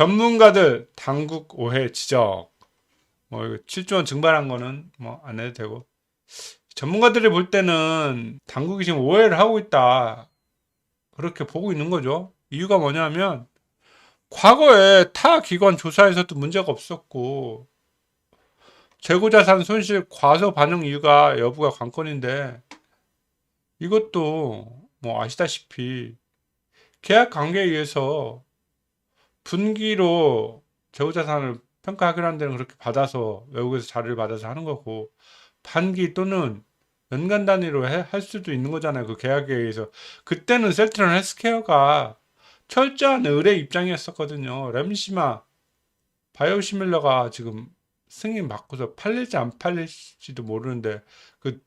전문가들 당국 오해 지적. 뭐 이거 7조 원 증발한 거는 뭐 안 해도 되고. 전문가들이 볼 때는 당국이 지금 오해를 하고 있다. 그렇게 보고 있는 거죠. 이유가 뭐냐면 과거에 타 기관 조사에서도 문제가 없었고 재고자산 손실 과소 반영 이유가 여부가 관건인데 이것도 뭐 아시다시피 계약 관계에 의해서 분기로 재고자산을 평가하기로 한 데는 그렇게 받아서 외국에서 자료를 받아서 하는 거고 반기 또는 연간 단위로 해- 할 수도 있는 거잖아요. 그 계약에 의해서 그때는 셀트론 헬스케어가 철저한 의뢰 입장이었었거든요. 램시마 바이오시밀러가 지금 승인 받고서 팔릴지 안 팔릴지도 모르는데 그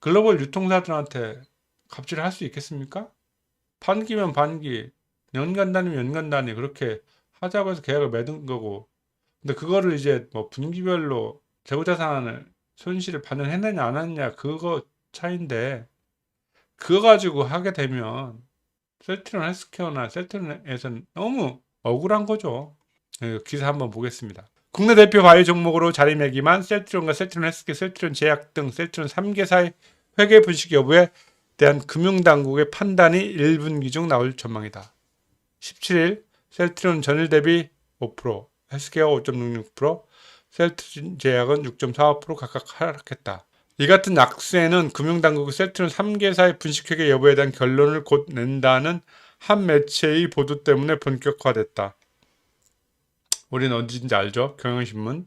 글로벌 유통사들한테 갑질을 할 수 있겠습니까? 반기면 반기, 연간 단위면 연간 단위 그렇게 하자고 해서 계약을 맺은 거고 근데 그거를 이제 뭐 분기별로 재고자산을 손실을 반영했느냐 안 했느냐 그거 차인데 그거 가지고 하게 되면 셀트론 헬스케어나 셀트론에서는 너무 억울한 거죠. 예, 기사 한번 보겠습니다. 국내 대표 바이오 종목으로 자리매김한 셀트론과 셀트론 헬스케어, 셀트론 제약 등 셀트론 3개사의 회계 분식 여부에 대한 금융당국의 판단이 1분기 중 나올 전망이다. 17일 셀트론 전일 대비 5%, 헬스케어 5.66%, 셀트론 제약은 6.45% 각각 하락했다. 이 같은 악세는 금융당국이 셀트론 3개사의 분식회계 여부에 대한 결론을 곧 낸다는 한 매체의 보도 때문에 본격화됐다. 우리는 어딘지 알죠? 경향신문.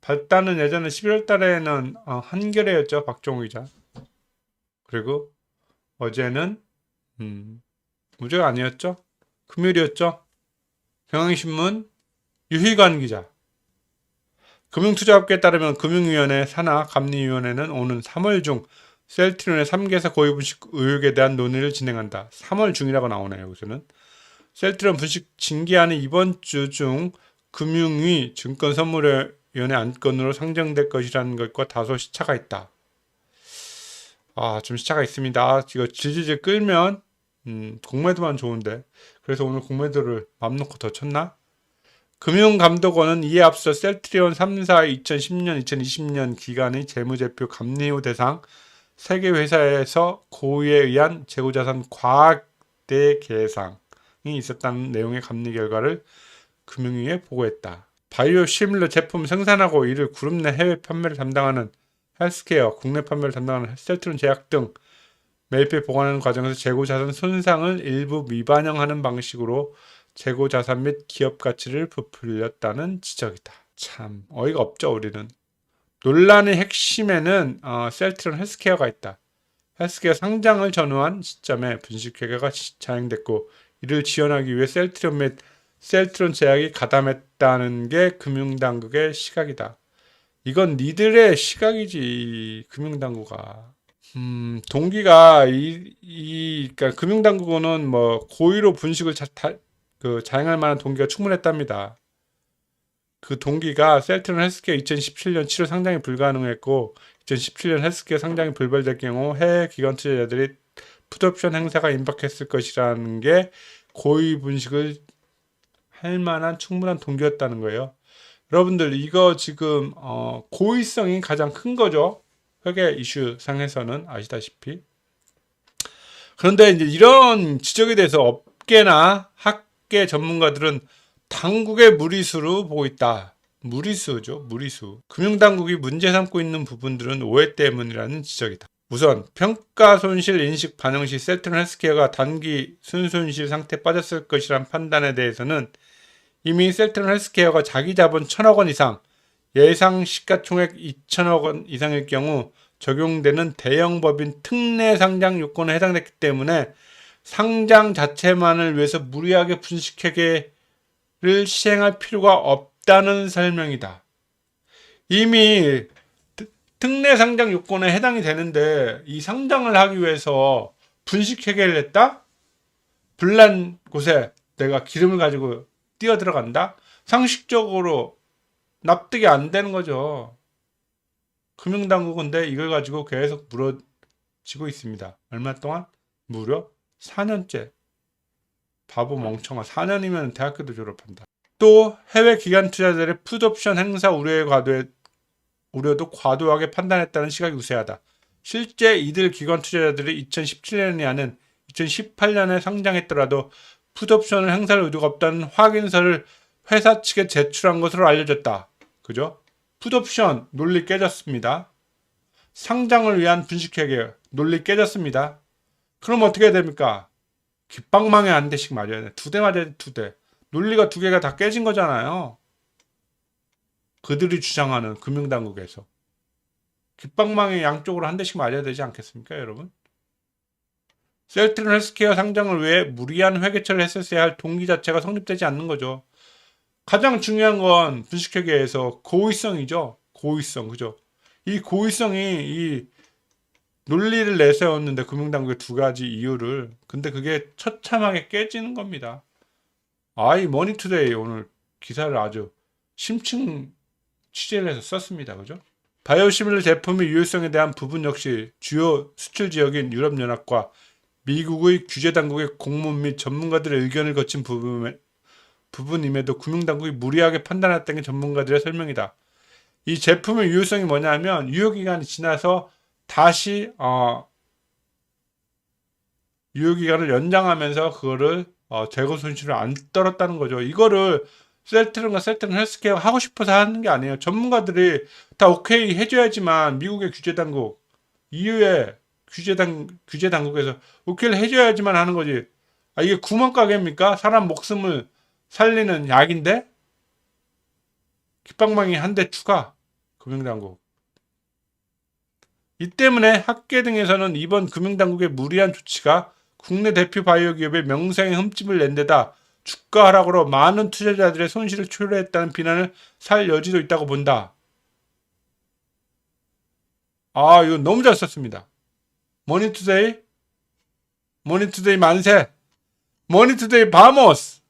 발단은 예전에 11월 달에는 어, 한겨레였죠. 박종우 기자. 그리고 어제는 음, 무죄가 아니었죠? 금요일이었죠? 경향신문 유희관 기자. 금융투자업계에 따르면 금융위원회 산하 감리위원회는 오는 3월 중 셀트론의 3개사 고유 분식 의혹에 대한 논의를 진행한다. 3월 중이라고 나오네요. 여기서는. 셀트론 분식 징계안이 이번 주 중 금융위 증권선물위원회 안건으로 상정될 것이라는 것과 다소 시차가 있다. 아, 좀 시차가 있습니다. 이거 질질질 끌면 음, 공매도만 좋은데. 그래서 오늘 공매도를 맘 놓고 더 쳤나? 금융감독원은 이에 앞서 셀트리온 3사 2010년, 2020년 기간의 재무제표 감리후 대상 세개 회사에서 고의에 의한 재고자산 과학대 계상이 있었다는 내용의 감리 결과를 금융위에 보고했다. 바이오 시밀러 제품 생산하고 이를 그룹 내 해외 판매를 담당하는 헬스케어, 국내 판매를 담당하는 셀트론 제약 등 매입에 보관하는 과정에서 재고자산 손상을 일부 미반영하는 방식으로 재고자산 및 기업 가치를 부풀렸다는 지적이다. 참 어이가 없죠 우리는. 논란의 핵심에는 어, 셀트론 헬스케어가 있다. 헬스케어 상장을 전후한 시점에 분식회계가 시- 자행됐고 이를 지원하기 위해 셀트론 및 셀트론 제약이 가담했다는 게 금융당국의 시각이다. 이건 니들의 시각이지 금융당국아. 음, 동기가 이, 이 그러니까 금융당국은 뭐 고의로 분식을 자, 다, 그 자행할 만한 동기가 충분했답니다. 그 동기가 셀트론 헬스케어 2017년 7월 상장이 불가능했고 2017년 헬스케어 상장이 불발될 경우 해외 기관 투자자들이 풋옵션 행사가 임박했을 것이라는 게 고의 분식을 할 만한 충분한 동기였다는 거예요. 여러분들 이거 지금 어, 고의성이 가장 큰 거죠. 회계 이슈 상에서는 아시다시피. 그런데 이제 이런 지적에 대해서 업계나 학계 전문가들은 당국의 무리수로 보고 있다. 무리수죠, 무리수. 금융당국이 문제 삼고 있는 부분들은 오해 때문이라는 지적이다. 우선 평가 손실 인식 반영 시 셀트론 헬스케어가 단기 순손실 상태에 빠졌을 것이란 판단에 대해서는 이미 셀트론 헬스케어가 자기 자본 1000억 원 이상, 예상 시가총액 2천억 원 이상일 경우 적용되는 대형 법인 특례 상장 요건에 해당됐기 때문에 상장 자체만을 위해서 무리하게 분식회계를 시행할 필요가 없다는 설명이다. 이미 특- 특례 상장 요건에 해당이 되는데 이 상장을 하기 위해서 분식회계를 했다? 불난 곳에 내가 기름을 가지고 뛰어 들어간다? 상식적으로 납득이 안 되는 거죠. 금융당국인데 이걸 가지고 계속 물어지고 있습니다. 얼마 동안? 무려 4년째. 바보 멍청아. 4년이면 대학교도 졸업한다. 또 해외 기관 투자자들의 풋옵션 행사 우려의 과도에 우려도 과도하게 판단했다는 시각이 우세하다. 실제 이들 기관 투자자들이 2017년이 아닌 2018년에 상장했더라도 풋옵션을 행사할 의도가 없다는 확인서를 회사 측에 제출한 것으로 알려졌다. 그죠? 풋옵션 논리 깨졌습니다. 상장을 위한 분식회계 논리 깨졌습니다. 그럼 어떻게 해야 됩니까? 깃방망에 한 대씩 맞아야 돼. 두 대 맞아야 돼, 두 대. 논리가 두 개가 다 깨진 거잖아요. 그들이 주장하는 금융당국에서. 깃방망에 양쪽으로 한 대씩 맞아야 되지 않겠습니까, 여러분? 셀트론 헬스케어 상장을 위해 무리한 회계처를 했었어야 할 동기 자체가 성립되지 않는 거죠. 가장 중요한 건 분식회계에서 고의성이죠. 고의성, 그죠? 이 고의성이 이 논리를 내세웠는데 금융당국의 두 가지 이유를 근데 그게 처참하게 깨지는 겁니다. 아이 머니투데이 오늘 기사를 아주 심층 취재를 해서 썼습니다. 그죠? 바이오시밀러 제품의 유효성에 대한 부분 역시 주요 수출 지역인 유럽연합과 미국의 규제 당국의 공문 및 전문가들의 의견을 거친 부분에, 부분임에도 금융당국이 무리하게 판단했다는 게 전문가들의 설명이다. 이 제품의 유효성이 뭐냐면 유효기간이 지나서 다시 어, 유효기간을 연장하면서 그거를 어, 재고 손실을 안 떨었다는 거죠. 이거를 셀트론과 셀트론 헬스케어 하고 싶어서 하는 게 아니에요. 전문가들이 다 오케이 해줘야지만 미국의 규제 당국, EU의 규제 당 규제 당국에서 오케이를 해줘야지만 하는 거지. 아 이게 구멍가게입니까? 사람 목숨을 살리는 약인데 깃방망이 한 대 추가 금융당국. 이 때문에 학계 등에서는 이번 금융당국의 무리한 조치가 국내 대표 바이오 기업의 명성에 흠집을 낸 데다 주가 하락으로 많은 투자자들의 손실을 초래했다는 비난을 살 여지도 있다고 본다. 아, 이거 너무 잘 썼습니다. 머니투데이, 머니투데이 만세, 머니투데이 바모스.